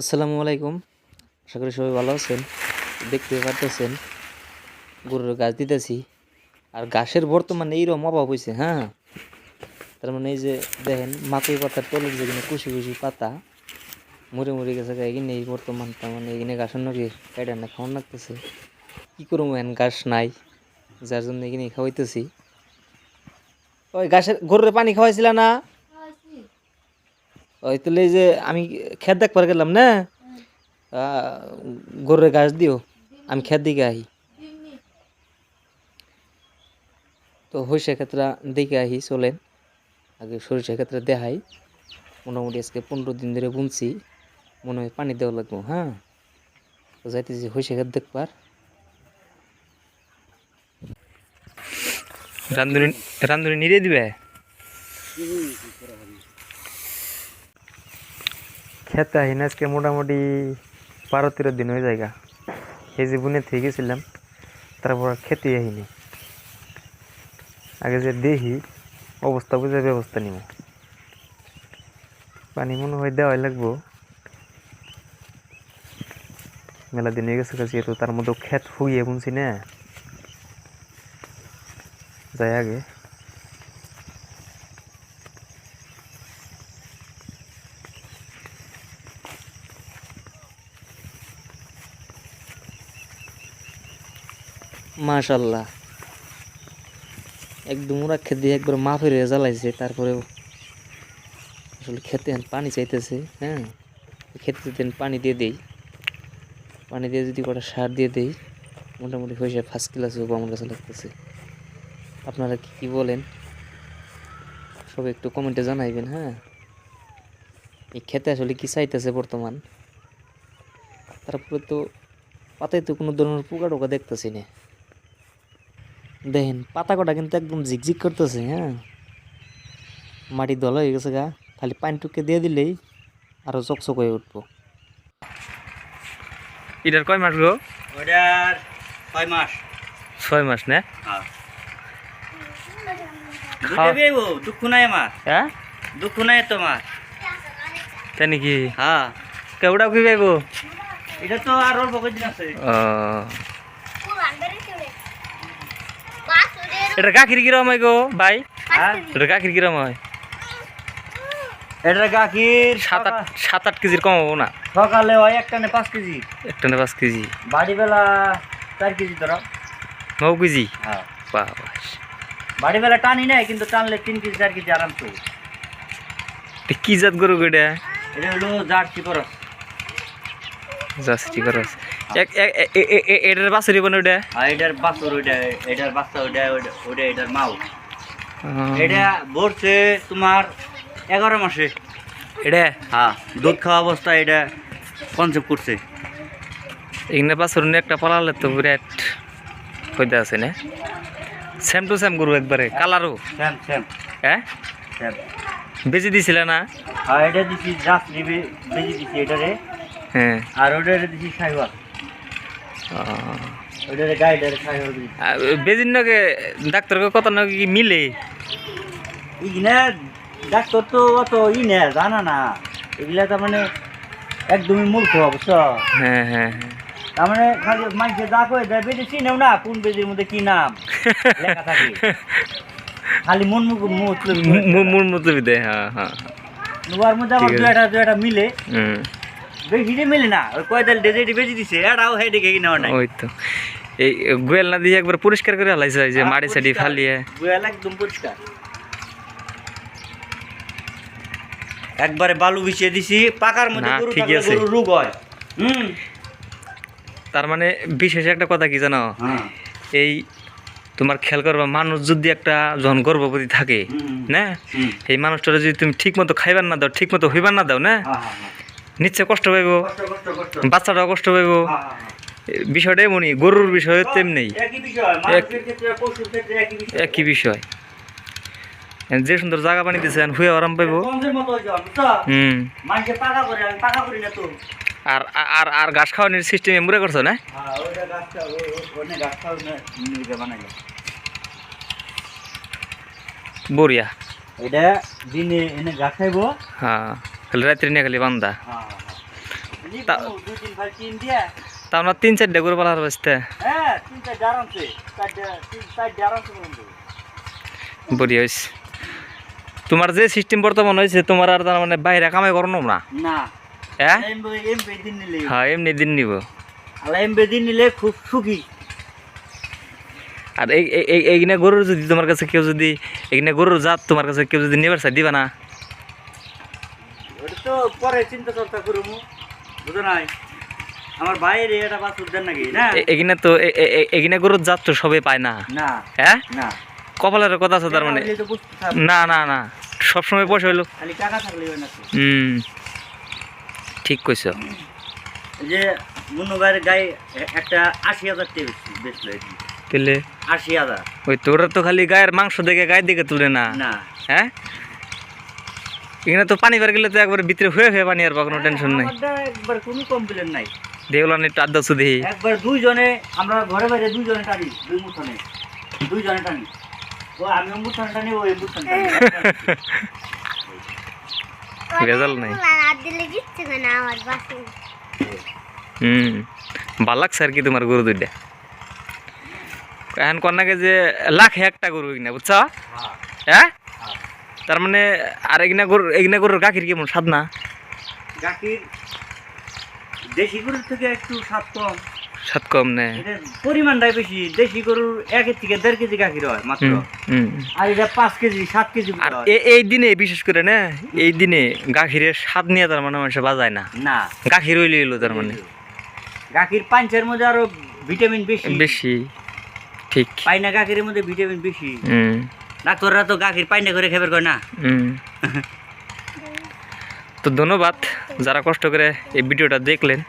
আসসালামু আলাইকুম। আশা করি সবাই ভালো আছেন, দেখতে পারতেছেন। গরুর গাছ দিতেছি। আর গাছের বর্তমানে এইরকম অভাব হয়েছে হ্যাঁ? তার মানে এই যে দেখেন মাকই পাতার তলের যেখানে কুশি কুশি পাতা মরে মরে গেছে এখানে এই বর্তমান তার মানে এখানে গাছের নগে কাইটা না খাওয়ান লাগতেছে। কী করব এখন গাছ নাই, যার জন্য এখানে খাওয়াইতেছি। ওই গাছের গরুর পানি খাওয়াইছিল না? ওই তাহলে যে আমি খেত দেখবার গেলাম না? গরুর গাছ দিও, আমি খেত দিকে আহি। তো হইসে ক্ষেত্রে দিকে আহি চলেন, আগে সরিষা ক্ষেত্রে দেখাই। মোটামুটি আজকে পনেরো দিন ধরে বুনছি, মনে হয় পানি দেওয়া লাগবো হ্যাঁ? তো যাইতেছি হইসে ক্ষেত দেখবার। রান্ধুনি রান্ধুনি নিরে দিবে? খেতে আহিন আজকে মোটামুটি বারো তেরো দিন হয়ে জায়গা এই যে বুনে থেকে গেছিলাম, তারপর খেতে আহিনি আগে যে দেখি, অবস্থা বুঝে ব্যবস্থা নিব। পানি মনে হয় দেওয়াই লাগবো। মেলা দিন হয়ে গেছে কাছে তো তার মধ্যে খেত ফুগিয়ে বুনছি না। যাই আগে। মাশাল্লাহ একদম ওরা খেতে দিয়ে একবার মা ফিরে জ্বালাইছে, তারপরেও আসলে খেতে পানি চাইতেছে হ্যাঁ? খেতে দিন পানি দিয়ে দেই, পানি দিয়ে যদি কটা সার দিয়ে দেই, মোটামুটি হয়েছে ফার্স্ট ক্লাস হব আমার কাছে লাগতেছে। আপনারা কি কি বলেন? সব একটু কমেন্টে জানাইবেন হ্যাঁ? এই খেতে আসলে কি চাইতেছে বর্তমান? তারপরে তো পাতায় তো কোনো ধরনের পোকা টোকা দেখতেছি না। দেখেন পাতা কটা কিন্তু একদম ঝিকঝিক করতেছে হ্যাঁ? মাটি দল হয়ে গেছে গা খালি পানি টুকে দিয়ে দিলেই আরও চকচক হয়ে উঠবো। এটার কয় মাস গো? ওটার ছয় মাস। ছয় মাস না? হ্যাঁ। দুঃখ নাই আমার। হ্যাঁ? দুঃখ নাই তোমার। তাই নাকি? হ্যাঁ। কেউটা কি পাইব এটা তো আর অল্প কদিন আছে। এটা গাখির কিরম হয় গো ভাই। হ্যাঁ? এটা গাখির কিরম হয়। এটার গাখির সাত আট সাত আট কেজির কম হব না। সকালে হয় একটা নে পাঁচ কেজি। একটা না পাঁচ কেজি। বাড়ি বেলা চার কেজি ধরো। নৌ কেজি? হ্যাঁ। বাবা বাড়ি বেলা টানি নাই কিন্তু টানলে তিন কেজি চার কেজি আরাম তো এটা কি জাত গরু এটা? এটা হলো জার্সি করস জাস্তি করস এক এক- এটার বাছুরি ওটা আর এটার বাছুর ওইটা এটার বাচ্চা ওইটা এটার মাও। এটা ভরছে তোমার এগারো মাসে। এটা? হ্যাঁ দুধ খাওয়া অবস্থায় এটা কনসেপ্ট করছে। এখানে বাছুর একটা পালালে তো বিরাট হইতে আছে না? সেম টু সেম গরু একবারে কালারও স্যাম স্যাম হ্যাঁ স্যাম বেশি দিছিলে না? আর এটা দিছি জাফরি বেজি দিছি এটারে। হ্যাঁ। আর ওটারে দিছি সাইওয়াল আহ, ওটারে গাইডারে সাইওয়াল দিছি আর বেজির নগে ডাক্তারকে কত নগে কি মিলে? ইগনা ডাক্তার তো অত ই না জানা না। এগুলা তার মানে একদমই মূর্খ অবশ্য। হ্যাঁ হ্যাঁ হ্যাঁ। তার মানে খালি মানুষের দা করে দেয় বেজি চিনেও না কোন বেজির মধ্যে কি নাম? লেখা থাকে। খালি মন মুখ মুখ মু- মূল মতলবই দেয় হ্যাঁ হ্যাঁ নোয়ার মধ্যে আবার ঠিক দু আছে। একটা দু একটা মিলে হুম মিলে না ওই কয়দাল ডেজেটি বেজি দিছে এটাও হেডে কে কিনা নাই। ওই তো। এই গোয়েল না দিয়ে একবার পরিষ্কার করে হালাইছে যে হ্যাঁ, মাটি ফালিয়ে। গোয়াল একদম পরিষ্কার। একবারে বালু বিছিয়ে দিছি পাকার মধ্যে গরু ঠিকই আছে। রোগ হয়। হুম। তার মানে বিশেষ একটা কথা কি জানো? হ্যাঁ। এই তোমার খেয়াল করবা মানুষ যদি একটা যখন গর্ভবতী থাকে। না? হুম। এই মানুষটার যদি তুমি ঠিক মতো খাইবার না দাও ঠিক মতো হইবার না দাও না? হ্যাঁ। নিশ্চয় কষ্ট পাইব। বাচ্চাটাও কষ্ট পাইব। বিষয়টা এমনই গরুর বিষয় তেমনি একই বিষয়। যে সুন্দর জায়গা পানি দিছে হুয়ে আরাম পাইব? হুম। আর আর আর ঘাস খাওয়ানোর সিস্টেম এমরে করছ না? বড়িয়া। এটা দিনে এনে গাছ খাইবো। হ্যাঁ। খালি রাত্রি নিয়ে খালি বান্দা। হ্যাঁ। তা- তিন চারটে গরু পালার বন্ধু বড়ি হয়েছে তোমার যে সিস্টেম বর্তমান হয়েছে তোমার আর তার মানে বাইরে কামাই করনো না? হ্যাঁ হ্যাঁ এমনি দিন নিব। আল্লাহ দিন নিলে খুব সুখী। আর এই এইখানে গরুর যদি তোমার কাছে কেউ যদি এইখানে গরুর জাত তোমার কাছে কেউ যদি নেবার চাই দিবা না? তো পরে চিন্তা চর্চা করব বুঝো নাই? আমার বাইরে এটা বাস উদ্যান নাকি না? এ- তো এ- এ- এ- এইখানে গরুর জাত তো সবাই পায় না। না হ্যাঁ? না। কপালের কথা আছে তার মানে। টাকা হইলে তো বুঝতে পারব। না না না। সবসময় পয়সা হইল। খালি টাকা থাকলে না হুম। ঠিক কইছ। যে মুন্নু ভাইয়ের গায়ে একটা আশি হাজার টাকা বেচলো পেলে আশি হাজার। ওই তোরা তো খালি গায়ের মাংস দেখে গায়ের দিকে তুলে না। না। হ্যাঁ? এখানে তো পানি বার গেলে তো একবার ভিতরে হয়ে হয়ে পানি আর কোনো টেনশন নাই। আমারটা একবার কোনো কমপ্লেন নাই। দেখলাম একটু আড্ডা শুধু একবার দুইজনে আমরা ঘরে বাইরে দুইজনে টানি দুই মুঠনে। দুইজনে টানি। ও আমি মুঠনে টানি ও এই মুঠনে টানি। ভেজাল নাই। হুম ভালো লাগছে আর কি তোমার গরু দুইটা। এখন কন্যাকে যে লাখে একটা গরু কিনা বুঝছ? হ্যাঁ? তার মানে আর এগিনা গরু এগিনা গরুর গাখির কেমন স্বাদ না? গাখির দেশি গরুর থেকে একটু স্বাদ কম। স্বাদ কম নে। পরিমাণটাই বেশি। দেশি গরুর একের থেকে দেড় কেজি গাখির হয় মাত্র। আর এটা পাঁচ কেজি সাত কেজি এই দিনে বিশেষ করে না এই দিনে গাখিরের স্বাদ নিয়ে তার মানে মানুষ বাজায় না। না। গাখির হইলে এলো তার মানে। গাখির পাঞ্চের মধ্যে আরও ভিটামিন বেশি। বেশি ঠিক। পাইনা গাখিরের মধ্যে ভিটামিন বেশি। হুম। ডাক্তাররা তো গাখির পাইনে করে খেবের করে না। তো ধন্যবাদ যারা কষ্ট করে এই ভিডিওটা দেখলেন।